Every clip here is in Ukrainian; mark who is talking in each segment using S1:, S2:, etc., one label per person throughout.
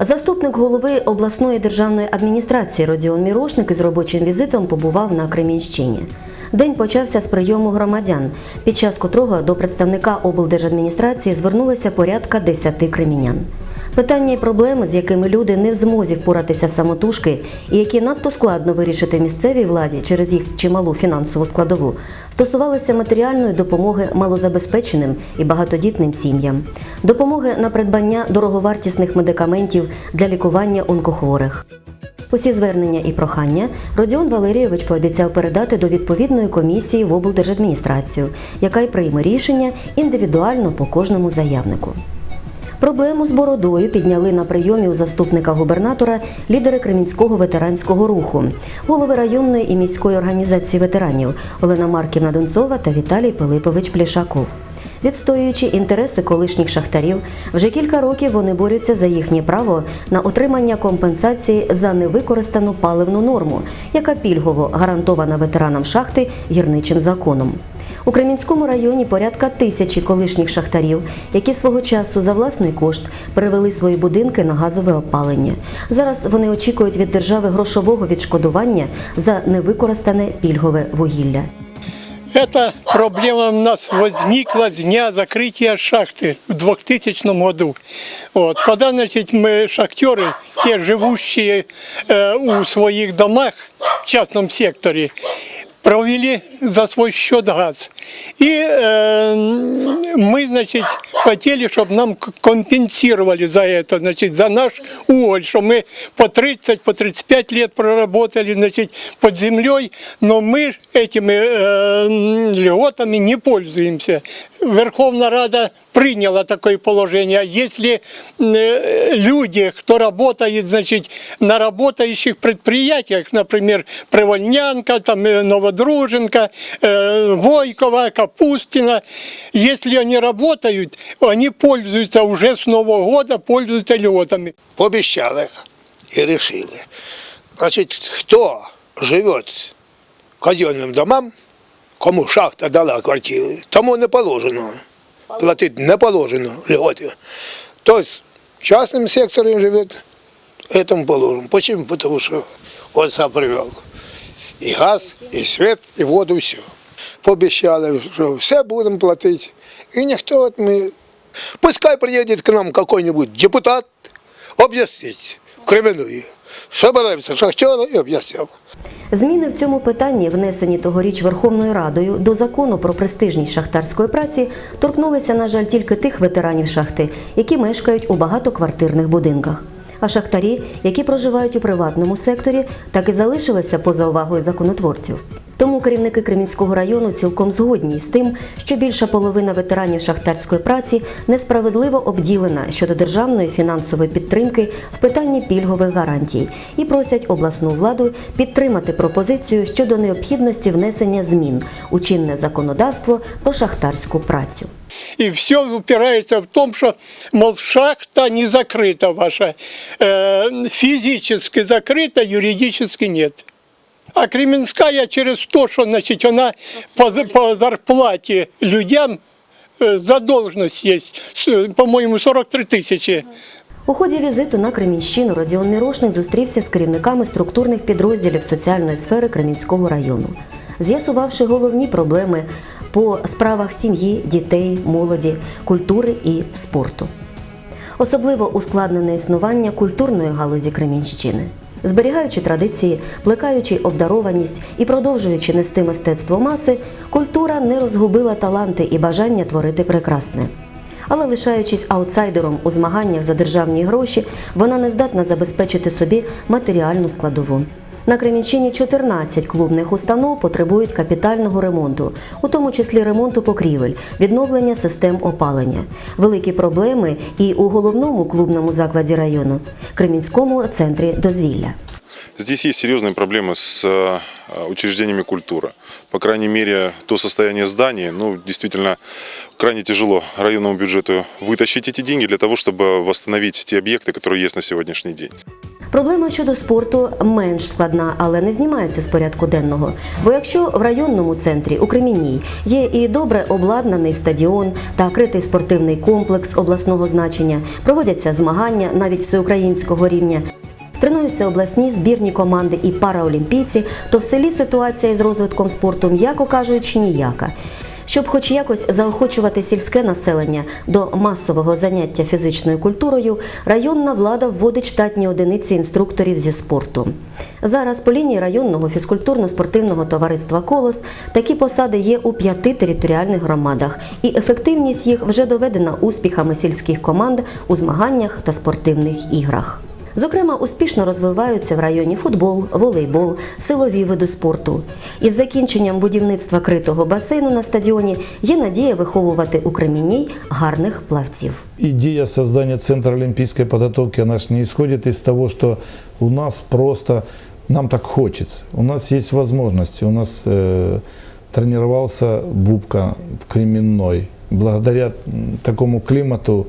S1: Заступник голови обласної державної адміністрації Родіон Мірошник із робочим візитом побував на Кремінщині. День почався з прийому громадян, під час котрого до представника облдержадміністрації звернулися порядка 10 кремінян. Питання і проблеми, з якими люди не в змозі впоратися самотужки, і які надто складно вирішити місцевій владі через їх чималу фінансову складову, стосувалися матеріальної допомоги малозабезпеченим і багатодітним сім'ям, допомоги на придбання дороговартісних медикаментів для лікування онкохворих. Усі звернення і прохання Родіон Валерійович пообіцяв передати до відповідної комісії в облдержадміністрацію, яка й прийме рішення індивідуально по кожному заявнику. Проблему з бородою підняли на прийомі у заступника губернатора лідери Кремінського ветеранського руху, голови районної і міської організації ветеранів Олена Марківна Донцова та Віталій Пилипович Плішаков. Відстоюючи інтереси колишніх шахтарів, вже кілька років вони борються за їхнє право на отримання компенсації за невикористану паливну норму, яка пільгово гарантована ветеранам шахти гірничим законом. У Кремінському районі порядка тисячі колишніх шахтарів, які свого часу за власний кошт перевели свої будинки на газове опалення. Зараз вони очікують від держави грошового відшкодування за невикористане пільгове вугілля.
S2: Эта проблема у нас возникла с дня закрытия шахты в 2000 году. Вот. Когда значит, мы, шахтеры, те живущие э, у своих домах в частном секторе, провели за свой счет газ. И э, мы, значит, хотели, чтобы нам к- компенсировали за это, значит, за наш уголь, что мы по 30, по 35 лет проработали, значит, под землей, но мы этими э, льготами не пользуемся. Верховная Рада приняла такое положение. Если э, люди, кто работает, значит, на работающих предприятиях, например, Привольнянка, там, э, Новодруженка, э, Войкова, Капустина, если они работают, они пользуются уже с Нового года, пользуются льготами.
S3: пообещали и решили. Значит, кто живет казенным домам, кому шахта дала квартиры, тому не положено. Платить не положено льготы. То есть в частном секторе живет, этому положено. Почему? Потому что он сам привел. И газ, и свет, и воду, все. Пообещали, что все будем платить. И никто от мы... Пускай приедет к нам какой-нибудь депутат, объяснить в Кременную. Собираемся і и объясняем.
S1: Зміни в цьому питанні, внесені тогоріч Верховною Радою до закону про престижність шахтарської праці, торкнулися, на жаль, тільки тих ветеранів шахти, які мешкають у багатоквартирних будинках. А шахтарі, які проживають у приватному секторі, так і залишилися поза увагою законотворців. Тому керівники Кремінського району цілком згодні з тим, що більша половина ветеранів шахтарської праці несправедливо обділена щодо державної фінансової підтримки в питанні пільгових гарантій і просять обласну владу підтримати пропозицію щодо необхідності внесення змін у чинне законодавство про шахтарську працю.
S2: И все упирается в том, что, мол, шахта не закрыта ваша. Э, физически закрыта, юридически нет. А Кременская через то, что значит, она по, по зарплате людям э, задолженность есть, по-моему, 43 тысячи.
S1: У ході візиту на Кремінщину Родіон Мірошник зустрівся з керівниками структурних підрозділів соціальної сфери Кремінського району, з'ясувавши головні проблеми по справах сім'ї, дітей, молоді, культури і спорту. Особливо ускладнене існування культурної галузі Кремінщини. Зберігаючи традиції, плекаючи обдарованість і продовжуючи нести мистецтво маси, культура не розгубила таланти і бажання творити прекрасне. Але лишаючись аутсайдером у змаганнях за державні гроші, вона не здатна забезпечити собі матеріальну складову. На Кремінщині 14 клубних установ потребують капітального ремонту, у тому числі ремонту покрівель, відновлення систем опалення. Великі проблеми і у головному клубному закладі району Кремінському центрі дозвілля.
S4: Здесь есть серьезные проблемы с э, учреждениями культуры. По крайней мере, то состояние зданий, ну, действительно, крайне тяжело районному бюджету вытащить эти деньги для того, чтобы восстановить те объекты, которые есть на сегодняшний день.
S1: Проблема щодо спорту менш складна, але не знімається з порядку денного. Бо якщо в районному центрі у Кремінній є і добре обладнаний стадіон та критий спортивний комплекс обласного значення, проводяться змагання навіть всеукраїнського рівня. Тренуються обласні збірні команди і параолімпійці, то в селі ситуація із розвитком спорту, м'яко кажучи, ніяка. Щоб хоч якось заохочувати сільське населення до масового заняття фізичною культурою, районна влада вводить штатні одиниці інструкторів зі спорту. Зараз по лінії районного фізкультурно-спортивного товариства Колос такі посади є у п'яти територіальних громадах, і ефективність їх вже доведена успіхами сільських команд у змаганнях та спортивних іграх. Зокрема, успішно розвиваються в районі футбол, волейбол, силові види спорту. Із закінченням будівництва критого басейну на стадіоні є надія виховувати у Кремінній гарних плавців.
S5: Центра олимпийской подготовки, она ж не исходит из того, что у нас просто, нам так хочется. У нас есть возможности. У нас э, тренировался Бубка в Кременной. Благодаря такому климату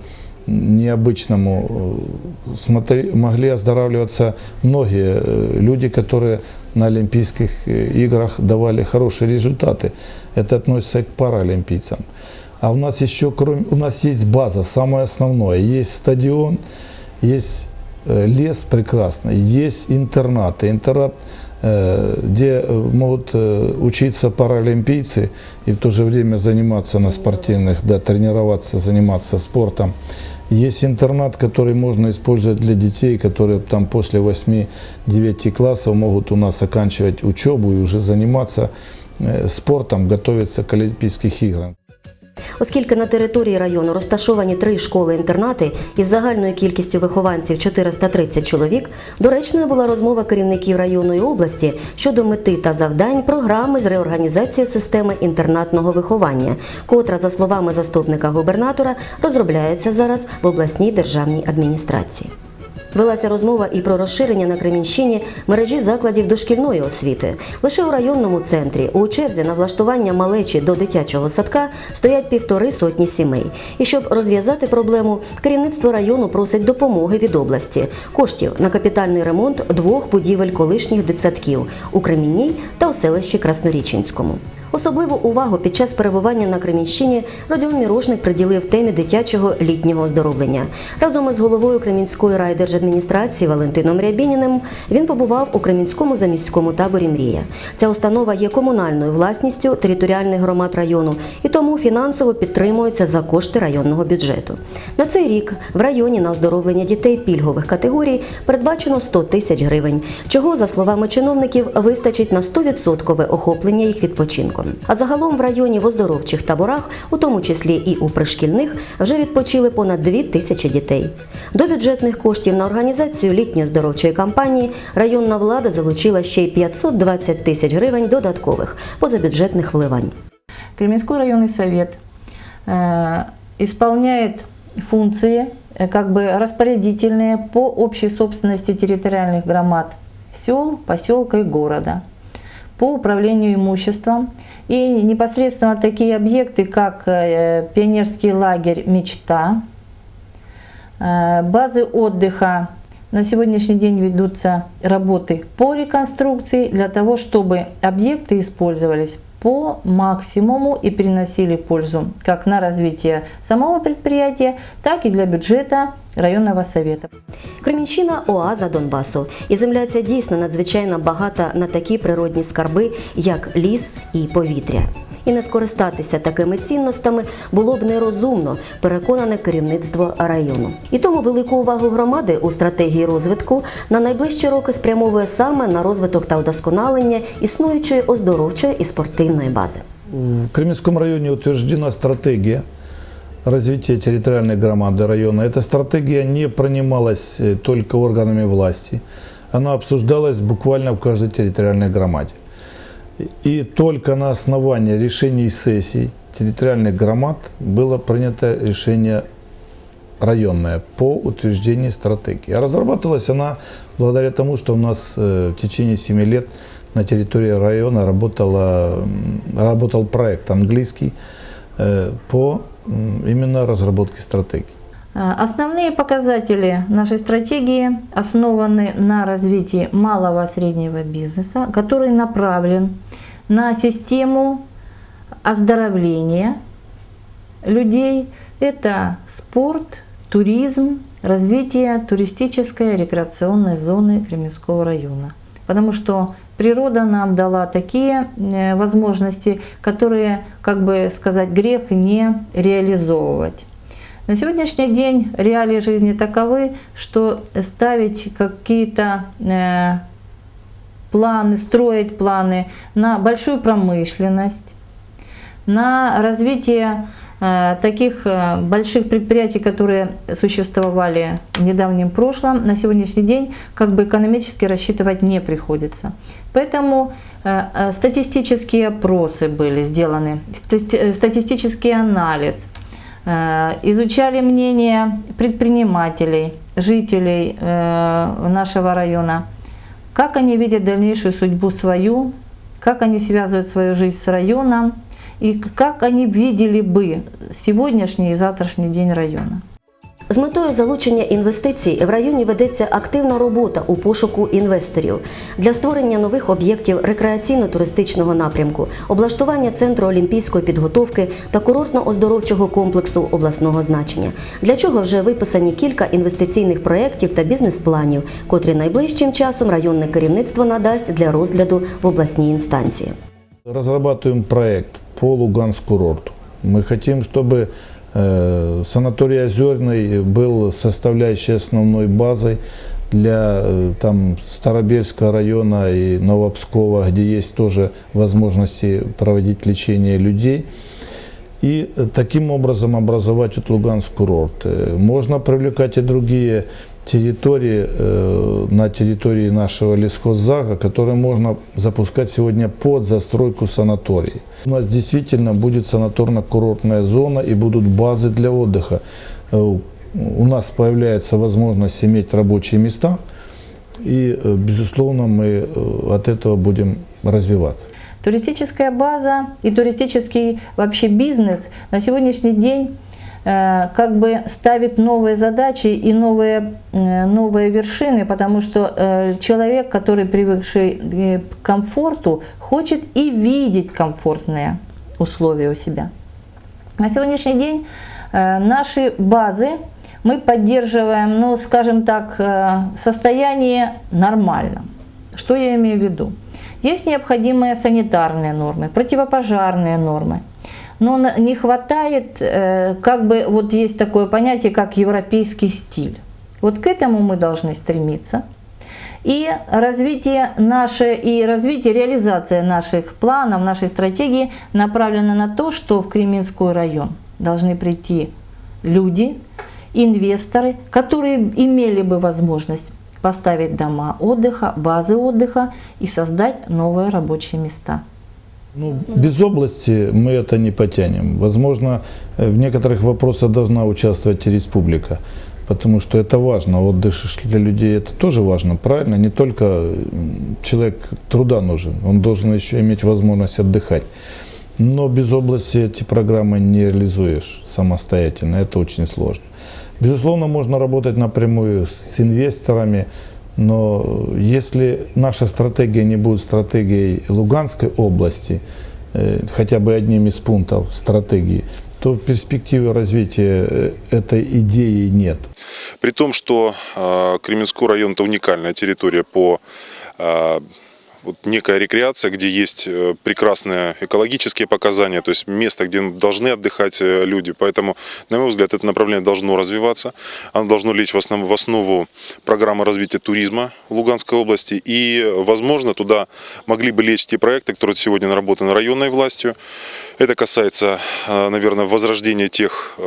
S5: необычному э, смотри, могли оздоравливаться многие э, люди, которые на Олимпийских э, играх давали хорошие результаты. Это относится и к паралимпийцам. А у нас еще, кроме, у нас есть база, самое основное. Есть стадион, есть лес прекрасный, есть интернаты. Интернат, где могут учиться паралимпийцы и в то же время заниматься на спортивных, да, тренироваться, заниматься спортом. Есть интернат, который можно использовать для детей, которые там после 8-9 классов могут у нас оканчивать учебу и уже заниматься э, спортом, готовиться к Олимпийских играм.
S1: Оскільки на території району розташовані три школи-інтернати із загальною кількістю вихованців 430 чоловік, доречною була розмова керівників району і області щодо мети та завдань програми з реорганізації системи інтернатного виховання, котра, за словами заступника губернатора, розробляється зараз в обласній державній адміністрації. Велася розмова і про розширення на Кремінщині мережі закладів дошкільної освіти. Лише у районному центрі у черзі на влаштування малечі до дитячого садка стоять півтори сотні сімей. І щоб розв'язати проблему, керівництво району просить допомоги від області, коштів на капітальний ремонт двох будівель колишніх дитсадків у Кремінній та у селищі Красноріченському. Особливу увагу під час перебування на Кремінщині Родіон Мірошник приділив темі дитячого літнього оздоровлення. Разом із головою Кремінської райдержадміністрації Валентином Рябініним він побував у Кремінському заміському таборі Мрія. Ця установа є комунальною власністю територіальних громад району і тому фінансово підтримується за кошти районного бюджету. На цей рік в районі на оздоровлення дітей пільгових категорій передбачено 100 тисяч гривень, чого, за словами чиновників, вистачить на 100% охоплення їх відпочинком А загалом в районі в оздоровчих таборах, у тому числі і у пришкільних, вже відпочили понад 2 тисячі дітей. До бюджетних коштів на організацію літньої оздоровчої кампанії районна влада залучила ще й 520 тисяч гривень додаткових позабюджетних вливань.
S6: Кременской районный совет э, исполняет функции э, как бы распорядительные по общей собственности территориальных громад сел, поселка и города по управлению имуществом и непосредственно такие объекты, как э, пионерский лагерь «Мечта», э, базы отдыха. На сегодняшний день ведутся работы по реконструкции для того, чтобы объекты использовались по максимуму и приносили пользу как на развитие самого предприятия, так и для бюджета районного совета.
S1: Кремінщина оаза Донбасу, і земля ця дійсно надзвичайно багата на такі природні скарби, як ліс і повітря. І не скористатися такими цінностями було б нерозумно, переконане керівництво району. І тому велику увагу громади у стратегії розвитку на найближчі роки спрямовує саме на розвиток та вдосконалення існуючої оздоровчої і спортивної бази.
S5: В Кременском районе утверждена стратегия развития территориальной громады района. Эта стратегия не принималась э, только органами власти. Она обсуждалась буквально в каждой территориальной громаде. И только на основании решений сессий территориальных громад было принято решение районное по утверждению стратегии. А разрабатывалась она благодаря тому, что у нас э, в течение 7 лет на территории района работала, работал проект английский э, по именно разработке стратегии.
S6: Э, Основные показатели нашей стратегии основаны на развитии малого и среднего бизнеса, который направлен на систему оздоровления людей. Это спорт, туризм, развитие туристической рекреационной зоны Кременского района. Потому что природа нам дала такие э, возможности, которые, как бы сказать, грех не реализовывать. На сегодняшний день реалии жизни таковы, что ставить какие-то э, планы, строить планы на большую промышленность, на развитие таких э, больших предприятий, которые существовали в недавнем прошлом, на сегодняшний день как бы экономически рассчитывать не приходится. Поэтому э, э, статистические опросы были сделаны, стати- э, статистический анализ, Э, изучали мнение предпринимателей, жителей э, нашего района, как они видят дальнейшую судьбу свою, как они связывают свою жизнь с районом и как они видели бы сегодняшний и завтрашний день района.
S1: З метою залучення інвестицій в районі ведеться активна робота у пошуку інвесторів для створення нових об'єктів рекреаційно-туристичного напрямку, облаштування центру олімпійської підготовки та курортно-оздоровчого комплексу обласного значення, для чого вже виписані кілька інвестиційних проєктів та бізнес-планів, котрі найближчим часом районне керівництво надасть для розгляду в обласній інстанції.
S5: Разрабатываем проект по Луганску курорту. Мы хотим, чтобы э, санаторий Озерный был составляющей основной базой для э, там, Старобельского района и Новопскова, где есть тоже возможности проводить лечение людей. И э, таким образом образовать вот Луганск курорт. Э, Можно привлекать и другие территории э, на территории нашего лесхоззага, которые можно запускать сегодня под застройку санаторий. У нас действительно будет санаторно-курортная зона и будут базы для отдыха. Э, У нас появляется возможность иметь рабочие места, и, э, безусловно, мы э, от этого будем развиваться.
S6: Туристическая база и туристический вообще бизнес на сегодняшний день э, как бы ставит новые задачи и новые, э, новые вершины, потому что э, человек, который привыкший к комфорту, хочет и видеть комфортные условия у себя. На сегодняшний день наши базы мы поддерживаем, ну, скажем так, в состоянии нормальном. Что я имею в виду? Есть необходимые санитарные нормы, противопожарные нормы. Но не хватает, э, как бы, вот есть такое понятие, как европейский стиль. Вот к этому мы должны стремиться. И развитие наше, и развитие, реализация наших планов, нашей стратегии направлена на то, что в Кременской район должны прийти люди, инвесторы, которые имели бы возможность поставить дома отдыха, базы отдыха и создать новые рабочие места.
S5: Ну, без области мы это не потянем. Возможно, э, в некоторых вопросах должна участвовать и республика, потому что это важно. Отдых для людей это тоже важно, правильно? Не только м, человек труда нужен, он должен еще иметь возможность отдыхать. Но без области эти программы не реализуешь самостоятельно, это очень сложно. Безусловно, можно работать напрямую с инвесторами, но если наша стратегия не будет стратегией Луганской области, э, хотя бы одним из пунктов стратегии, то перспективы развития э, этой идеи нет.
S4: При том, что э, Кременской район это уникальная территория по э, вот некая рекреация, где есть э, прекрасные экологические показания, то есть место, где должны отдыхать э, люди. Поэтому, на мой взгляд, это направление должно развиваться. Оно должно лечь в основу, в основу программы развития туризма Луганской области. И, э, возможно, туда могли бы лечь те проекты, которые сегодня наработаны районной властью. Это касается, наверное, возрождения тех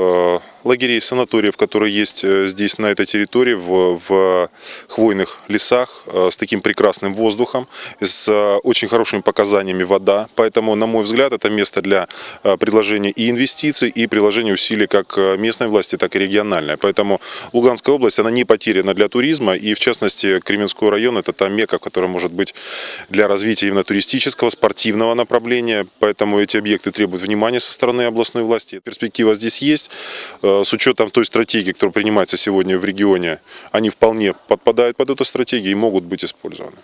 S4: лагерей, санаториев, которые есть э, здесь, на этой территории, в, в хвойных лесах, э, с таким прекрасным воздухом, с э, очень хорошими показаниями вода. Поэтому, на мой взгляд, это место для предложения и инвестиций, и приложения усилий как местной власти, так и региональной. Поэтому Луганская область, она не потеряна для туризма, и в частности Кременской район это та мека, которая может быть для развития именно туристического, спортивного направления. Поэтому эти объекты требуют внимания со стороны областной власти. Перспектива здесь есть. Э, с учетом той стратегии, которая принимается сегодня в регионе, они вполне подпадают под эту стратегию и могут быть использованы.